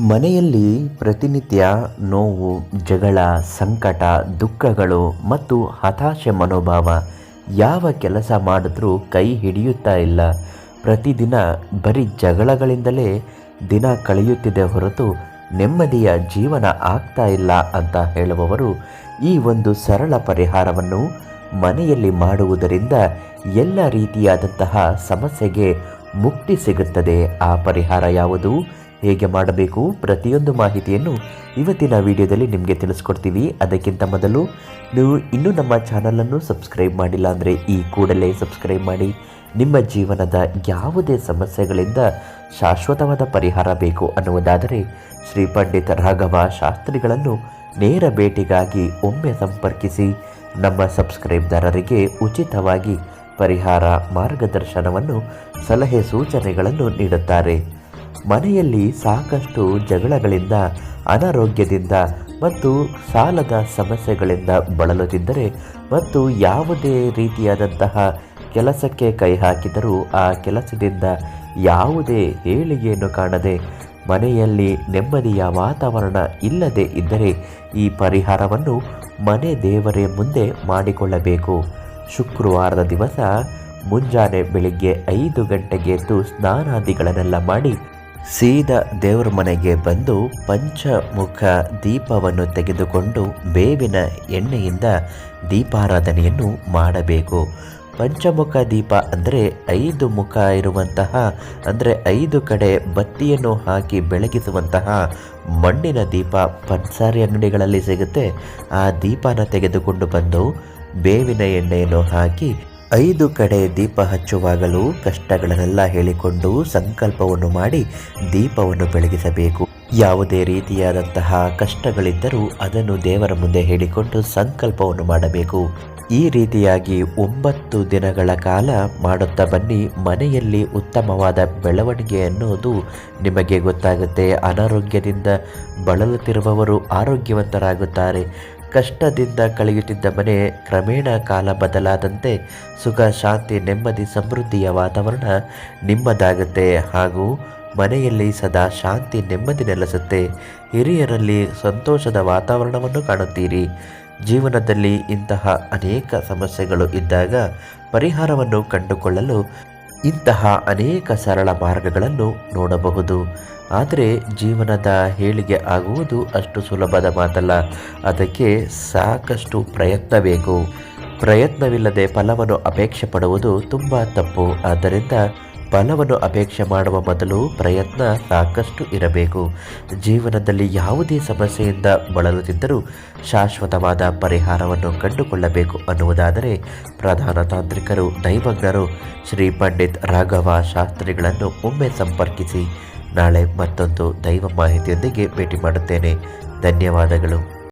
ಮನೆಯಲ್ಲಿ ಪ್ರತಿನಿತ್ಯ ನೋವು, ಜಗಳ, ಸಂಕಟ, ದುಃಖಗಳು ಮತ್ತು ಹತಾಶೆ ಮನೋಭಾವ ಯಾವ ಕೆಲಸ ಮಾಡಿದ್ರೂ ಕೈ ಹಿಡಿಯುತ್ತಾ ಇಲ್ಲ. ಪ್ರತಿದಿನ ಬರೀ ಜಗಳಗಳಿಂದಲೇ ದಿನ ಕಳೆಯುತ್ತಿದೆ ಹೊರತು ನೆಮ್ಮದಿಯ ಜೀವನ ಆಗ್ತಾ ಇಲ್ಲ ಅಂತ ಹೇಳುವವರು ಈ ಒಂದು ಸರಳ ಪರಿಹಾರವನ್ನು ಮನೆಯಲ್ಲಿ ಮಾಡುವುದರಿಂದ ಎಲ್ಲ ರೀತಿಯಾದಂತಹ ಸಮಸ್ಯೆಗೆ ಮುಕ್ತಿ ಸಿಗುತ್ತದೆ. ಆ ಪರಿಹಾರ ಯಾವುದು? ಹೇಗೆ ಮಾಡಬೇಕು ಪ್ರತಿಯೊಂದು ಮಾಹಿತಿಯನ್ನು ಇವತ್ತಿನ ವಿಡಿಯೋದಲ್ಲಿ ನಿಮಗೆ ತಿಳಿಸ್ಕೊಡ್ತೀವಿ. ಅದಕ್ಕಿಂತ ಮೊದಲು ನೀವು ಇನ್ನೂ ನಮ್ಮ ಚಾನಲನ್ನು ಸಬ್ಸ್ಕ್ರೈಬ್ ಮಾಡಿಲ್ಲ ಅಂದರೆ ಈ ಕೂಡಲೇ ಸಬ್ಸ್ಕ್ರೈಬ್ ಮಾಡಿ. ನಿಮ್ಮ ಜೀವನದ ಯಾವುದೇ ಸಮಸ್ಯೆಗಳಿಂದ ಶಾಶ್ವತವಾದ ಪರಿಹಾರ ಬೇಕು ಅನ್ನುವುದಾದರೆ ಶ್ರೀ ಪಂಡಿತ ರಾಘವ ಶಾಸ್ತ್ರಿಗಳನ್ನು ನೇರ ಭೇಟಿಗಾಗಿ ಒಮ್ಮೆ ಸಂಪರ್ಕಿಸಿ ನಮ್ಮ ಸಬ್ಸ್ಕ್ರೈಬ್ದಾರರಿಗೆ ಉಚಿತವಾಗಿ ಪರಿಹಾರ ಮಾರ್ಗದರ್ಶನವನ್ನು, ಸಲಹೆ ಸೂಚನೆಗಳನ್ನು ನೀಡುತ್ತಾರೆ. ಮನೆಯಲ್ಲಿ ಸಾಕಷ್ಟು ಜಗಳಗಳಿಂದ, ಅನಾರೋಗ್ಯದಿಂದ ಮತ್ತು ಸಾಲದ ಸಮಸ್ಯೆಗಳಿಂದ ಬಳಲುತ್ತಿದ್ದರೆ ಮತ್ತು ಯಾವುದೇ ರೀತಿಯಾದಂತಹ ಕೆಲಸಕ್ಕೆ ಕೈ ಹಾಕಿದರೂ ಆ ಕೆಲಸದಿಂದ ಯಾವುದೇ ಏಳಿಗೆಯನ್ನು ಕಾಣದೆ ಮನೆಯಲ್ಲಿ ನೆಮ್ಮದಿಯ ವಾತಾವರಣ ಇಲ್ಲದೆ ಇದ್ದರೆ ಈ ಪರಿಹಾರವನ್ನು ಮನೆ ದೇವರೇ ಮುಂದೆ ಮಾಡಿಕೊಳ್ಳಬೇಕು. ಶುಕ್ರವಾರದ ದಿವಸ ಮುಂಜಾನೆ ಬೆಳಿಗ್ಗೆ ಐದು ಗಂಟೆಗೆ ಎದ್ದು ಸ್ನಾನಾದಿಗಳನ್ನೆಲ್ಲ ಮಾಡಿ ಸೀದಾ ದೇವರ ಮನೆಗೆ ಬಂದು ಪಂಚಮುಖ ದೀಪವನ್ನು ತೆಗೆದುಕೊಂಡು ಬೇವಿನ ಎಣ್ಣೆಯಿಂದ ದೀಪಾರಾಧನೆಯನ್ನು ಮಾಡಬೇಕು. ಪಂಚಮುಖ ದೀಪ ಅಂದರೆ ಐದು ಮುಖ ಇರುವಂತಹ, ಅಂದರೆ ಐದು ಕಡೆ ಬತ್ತಿಯನ್ನು ಹಾಕಿ ಬೆಳಗಿಸುವಂತಹ ಮಣ್ಣಿನ ದೀಪ ಪಂಸಾರಿ ಅಂಗಡಿಗಳಲ್ಲಿ ಸಿಗುತ್ತೆ. ಆ ದೀಪನ ತೆಗೆದುಕೊಂಡು ಬಂದು ಬೇವಿನ ಎಣ್ಣೆಯನ್ನು ಹಾಕಿ ಐದು ಕಡೆ ದೀಪ ಹಚ್ಚುವಾಗಲೂ ಕಷ್ಟಗಳನ್ನೆಲ್ಲ ಹೇಳಿಕೊಂಡು ಸಂಕಲ್ಪವನ್ನು ಮಾಡಿ ದೀಪವನ್ನು ಬೆಳಗಿಸಬೇಕು. ಯಾವುದೇ ರೀತಿಯಾದಂತಹ ಕಷ್ಟಗಳಿದ್ದರೂ ಅದನ್ನು ದೇವರ ಮುಂದೆ ಹೇಳಿಕೊಂಡು ಸಂಕಲ್ಪವನ್ನು ಮಾಡಬೇಕು. ಈ ರೀತಿಯಾಗಿ ಒಂಬತ್ತು ದಿನಗಳ ಕಾಲ ಮಾಡುತ್ತಾ ಬನ್ನಿ. ಮನೆಯಲ್ಲಿ ಉತ್ತಮವಾದ ಬೆಳವಣಿಗೆ ಅನ್ನೋದು ನಿಮಗೆ ಗೊತ್ತಾಗುತ್ತೆ. ಅನಾರೋಗ್ಯದಿಂದ ಬಳಲುತ್ತಿರುವವರು ಆರೋಗ್ಯವಂತರಾಗುತ್ತಾರೆ. ಕಷ್ಟದಿಂದ ಕಳೆಯುತ್ತಿದ್ದ ಮನೆ ಕ್ರಮೇಣ ಕಾಲ ಬದಲಾದಂತೆ ಸುಖ, ಶಾಂತಿ, ನೆಮ್ಮದಿ, ಸಮೃದ್ಧಿಯ ವಾತಾವರಣ ನಿಮ್ಮದಾಗುತ್ತೆ. ಹಾಗೂ ಮನೆಯಲ್ಲಿ ಸದಾ ಶಾಂತಿ, ನೆಮ್ಮದಿ ನೆಲೆಸುತ್ತೆ. ಹಿರಿಯರಲ್ಲಿ ಸಂತೋಷದ ವಾತಾವರಣವನ್ನು ಕಾಣುತ್ತೀರಿ. ಜೀವನದಲ್ಲಿ ಇಂತಹ ಅನೇಕ ಸಮಸ್ಯೆಗಳು ಇದ್ದಾಗ ಪರಿಹಾರವನ್ನು ಕಂಡುಕೊಳ್ಳಲು ಇಂತಹ ಅನೇಕ ಸರಳ ಮಾರ್ಗಗಳನ್ನು ನೋಡಬಹುದು. ಆದರೆ ಜೀವನದ ಏಳಿಗೆ ಆಗುವುದು ಅಷ್ಟು ಸುಲಭದ ಮಾತಲ್ಲ. ಅದಕ್ಕೆ ಸಾಕಷ್ಟು ಪ್ರಯತ್ನ ಬೇಕು. ಪ್ರಯತ್ನವಿಲ್ಲದೆ ಫಲವನ್ನು ಅಪೇಕ್ಷೆ ಪಡುವುದು ತುಂಬ ತಪ್ಪು. ಆದ್ದರಿಂದ ಫಲವನ್ನು ಅಪೇಕ್ಷೆ ಮಾಡುವ ಮೊದಲು ಪ್ರಯತ್ನ ಸಾಕಷ್ಟು ಇರಬೇಕು. ಜೀವನದಲ್ಲಿ ಯಾವುದೇ ಸಮಸ್ಯೆಯಿಂದ ಬಳಲುತ್ತಿದ್ದರೂ ಶಾಶ್ವತವಾದ ಪರಿಹಾರವನ್ನು ಕಂಡುಕೊಳ್ಳಬೇಕು ಅನ್ನುವುದಾದರೆ ಪ್ರಧಾನ ತಾಂತ್ರಿಕರು, ದೈವಜ್ಞರು, ಶ್ರೀ ಪಂಡಿತ್ ರಾಘವ ಶಾಸ್ತ್ರಿಗಳನ್ನು ಒಮ್ಮೆ ಸಂಪರ್ಕಿಸಿ. ನಾಳೆ ಮತ್ತೊಂದು ದೈವ ಮಾಹಿತಿಯೊಂದಿಗೆ ಭೇಟಿ ಮಾಡುತ್ತೇನೆ. ಧನ್ಯವಾದಗಳು.